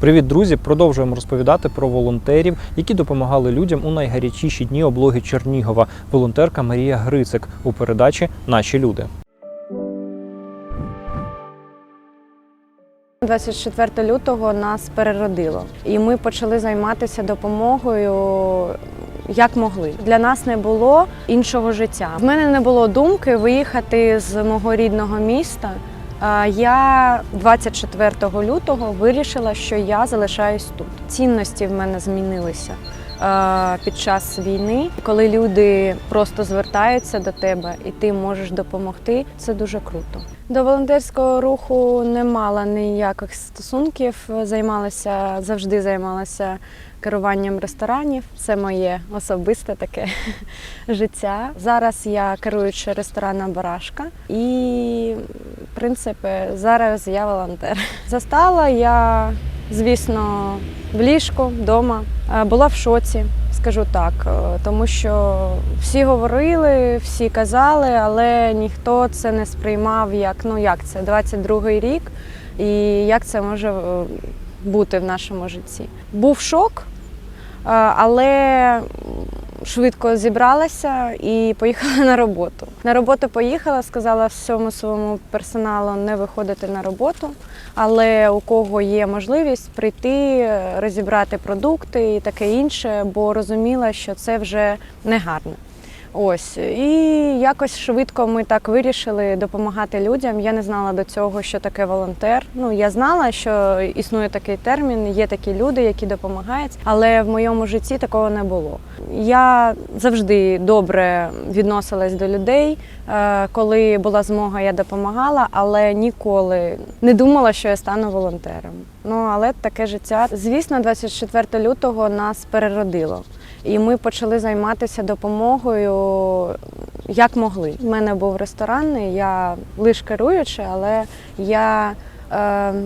Привіт, друзі! Продовжуємо розповідати про волонтерів, які допомагали людям у найгарячіші дні облоги Чернігова. Волонтерка Марія Грицик у передачі Наші люди. 24 лютого нас переродило, і ми почали займатися допомогою. Як могли для нас не було іншого життя. В мене не було думки виїхати з мого рідного міста. Я 24 лютого вирішила, що я залишаюсь тут. Цінності в мене змінилися під час війни. Коли люди просто звертаються до тебе і ти можеш допомогти, це дуже круто. До волонтерського руху не мала ніяких стосунків. Займалася завжди займалася керуванням ресторанів. Це моє особисте таке життя. Зараз я керуюча ресторана Барашка і, в принципі, зараз я волонтер. Застала я, звісно, в ліжку вдома. Е, Була в шоці, скажу так, е, тому що всі говорили, всі казали, але ніхто це не сприймав як ну як це 22-й рік, і як це може е, бути в нашому житті. Був шок, але швидко зібралася і поїхала на роботу. На роботу поїхала, сказала всьому своєму персоналу не виходити на роботу, але у кого є можливість прийти, розібрати продукти і таке інше, бо розуміла, що це вже не гарно. Ось і якось швидко ми так вирішили допомагати людям. Я не знала до цього, що таке волонтер. Ну я знала, що існує такий термін, є такі люди, які допомагають, але в моєму житті такого не було. Я завжди добре відносилась до людей. Е, Коли була змога, я допомагала, але ніколи не думала, що я стану волонтером. Ну але таке життя. Звісно, 24 лютого нас переродило. І ми почали займатися допомогою як могли. У мене був ресторан, я лише керуюча, але я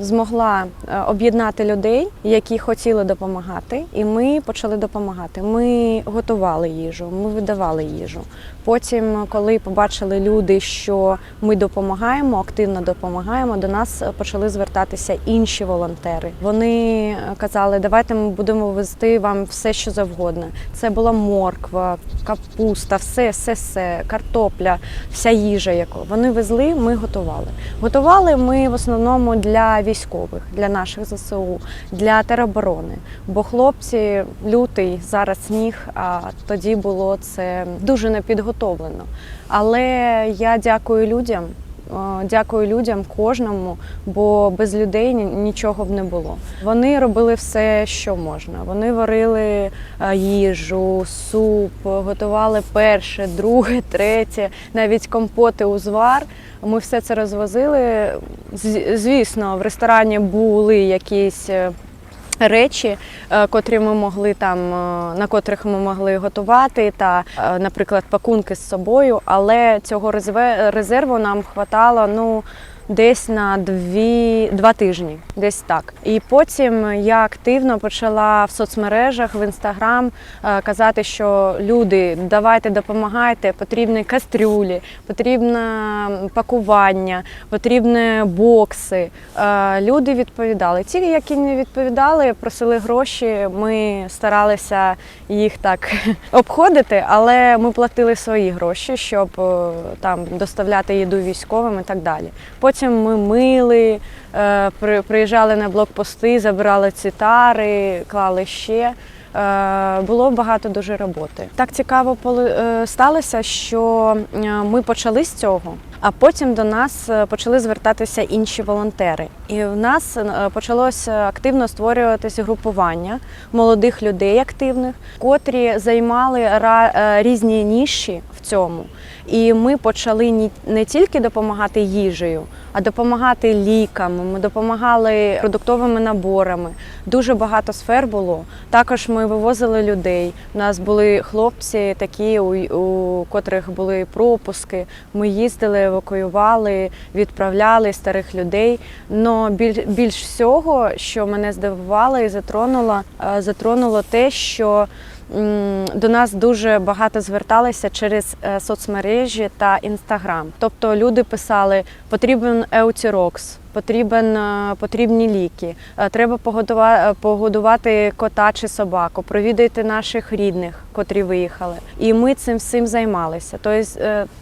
змогла е, об'єднати людей, які хотіли допомагати, і ми почали допомагати. Ми готували їжу, ми видавали їжу. Потім, коли побачили люди, що ми допомагаємо, активно допомагаємо, до нас почали звертатися інші волонтери. Вони казали, давайте ми будемо везти вам все, що завгодно. Це була морква, капуста, все, все, все, картопля, вся їжа, яку вони везли, ми готували. Готували ми в основному для військових, для наших ЗСУ, для тероборони. Бо хлопці лютий зараз сніг, а тоді було це дуже непідготовлено. Але я дякую людям. Е, Дякую людям кожному, бо без людей нічого б не було. Вони робили все, що можна. Вони варили е, їжу, суп, готували перше, друге, третє, навіть компоти, узвар. Ми все це розвозили. Звісно, в ресторані були якісь. Речі, е, котрі ми могли там, е, на котрих ми могли готувати, та, е, наприклад, пакунки з собою, але цього резерву нам хватало ну, десь на дві, два тижні, десь так. І потім я активно почала в соцмережах, в інстаграм е, казати, що люди, давайте допомагайте, потрібні кастрюлі, потрібне пакування, потрібні бокси. Е, Люди відповідали. Ті, які не відповідали, просили гроші. Ми старалися їх так обходити, але ми платили свої гроші, щоб е, там доставляти їду військовим і так далі. Потім ми мили, е, приїжджали на блокпости, забирали ці тари, клали ще. Е, Було багато дуже роботи. Так цікаво е, сталося, що ми почали з цього, а потім до нас почали звертатися інші волонтери. І в нас почалося активно створюватися групування молодих людей активних, котрі займали різні ніші цьому. І ми почали не тільки допомагати їжею, а допомагати ліками. Ми допомагали продуктовими наборами. Дуже багато сфер було. Також ми вивозили людей. У нас були хлопці, такі, у, у котрих були пропуски. Ми їздили, евакуювали, відправляли старих людей. Но біль, більш всього, що мене здивувало і затронуло, е, затронуло те, що до нас дуже багато зверталися через е, соцмережі та інстаграм. Тобто люди писали: потрібен еутірокс, потрібен, е, потрібні ліки, е, треба погодувати кота чи собаку, провідати наших рідних, котрі виїхали. І ми цим всім займалися.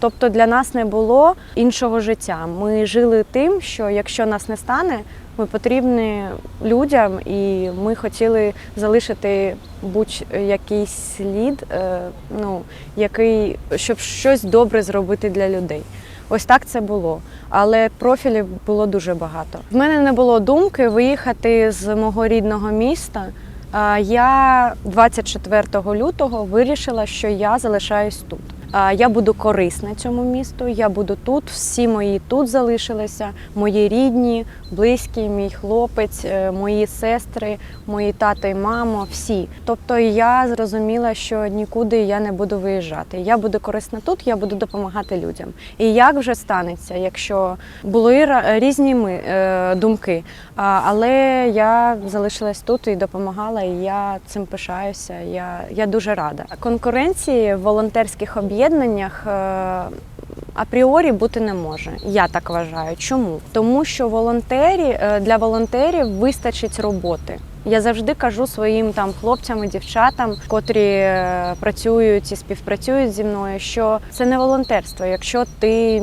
Тобто, для нас не було іншого життя. Ми жили тим, що якщо нас не стане, потрібні людям, і ми хотіли залишити будь-якийсь слід, е, ну який щоб щось добре зробити для людей. Ось так це було. Але профілів було дуже багато. В мене не було думки виїхати з мого рідного міста. Я 24 лютого вирішила, що я залишаюсь тут. Я буду корисна цьому місту. Я буду тут. Всі мої тут залишилися. Мої рідні, близькі, мій хлопець, е, мої сестри, мої тато і мама. Всі. Тобто я зрозуміла, що нікуди я не буду виїжджати. Я буду корисна тут, я буду допомагати людям. І як вже станеться, якщо були різні ми, е, думки, але я залишилась тут і допомагала, і я цим пишаюся. Я, я дуже рада. Конкуренції волонтерських об'єднаннях. е, Апріорі бути не може, я так вважаю. Чому? Тому що волонтері е, для волонтерів вистачить роботи. Я завжди кажу своїм там хлопцям і дівчатам, котрі е, працюють і співпрацюють зі мною, що це не волонтерство. Якщо ти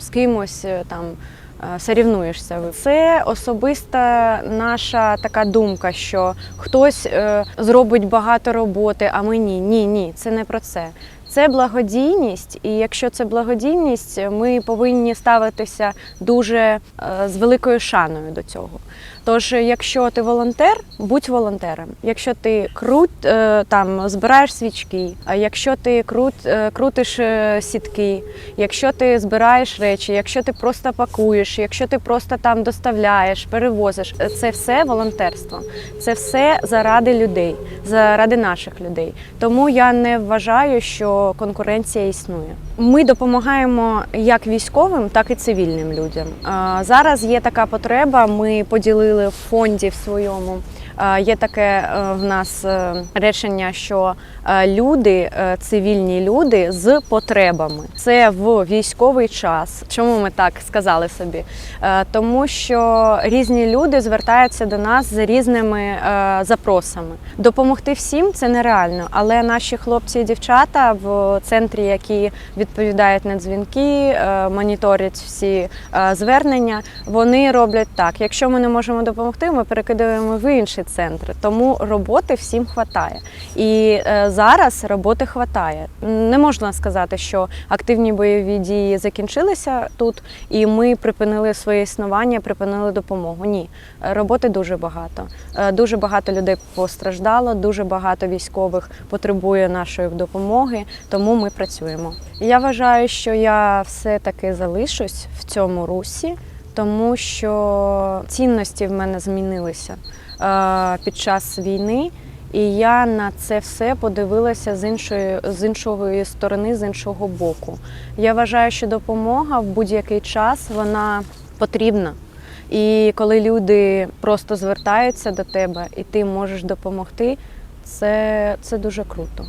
з кимось там сорівнуєшся. Це особиста наша така думка, що хтось е, зробить багато роботи, а ми ні. Ні, ні, це не про це. Це благодійність, і якщо це благодійність, ми повинні ставитися дуже е, з великою шаною до цього. Тож, якщо ти волонтер, будь волонтером. Якщо ти крут е, там збираєш свічки, якщо ти крут, е, крутиш е, сітки, якщо ти збираєш речі, якщо ти просто пакуєш, якщо ти просто там доставляєш, перевозиш, це все волонтерство. Це все заради людей, заради наших людей. Тому я не вважаю, що конкуренція існує. Ми допомагаємо як військовим, так і цивільним людям. Зараз є така потреба. Ми поділили в фонді в своєму. А, Є таке е, в нас е, речення, що е, люди, е, цивільні люди з потребами. Це в військовий час. Чому ми так сказали собі? Е, Тому що різні люди звертаються до нас з різними е, запросами. Допомогти всім це нереально, але наші хлопці і дівчата в центрі, які відповідають на дзвінки, е, моніторять всі е, звернення, вони роблять так. Якщо ми не можемо допомогти, ми перекидаємо в інший центр. Тому роботи всім хватає. І е, зараз роботи хватає. Не можна сказати, що активні бойові дії закінчилися тут, і ми припинили своє існування, припинили допомогу. Ні, роботи дуже багато. Е, Дуже багато людей постраждало, дуже багато військових потребує нашої допомоги, тому ми працюємо. Я вважаю, що я все-таки залишусь в цьому русі, тому що цінності в мене змінилися під час війни. І я на це все подивилася з іншої з іншої сторони, з іншого боку. Я вважаю, що допомога в будь-який час вона потрібна. І коли люди просто звертаються до тебе, і ти можеш допомогти, це, це дуже круто.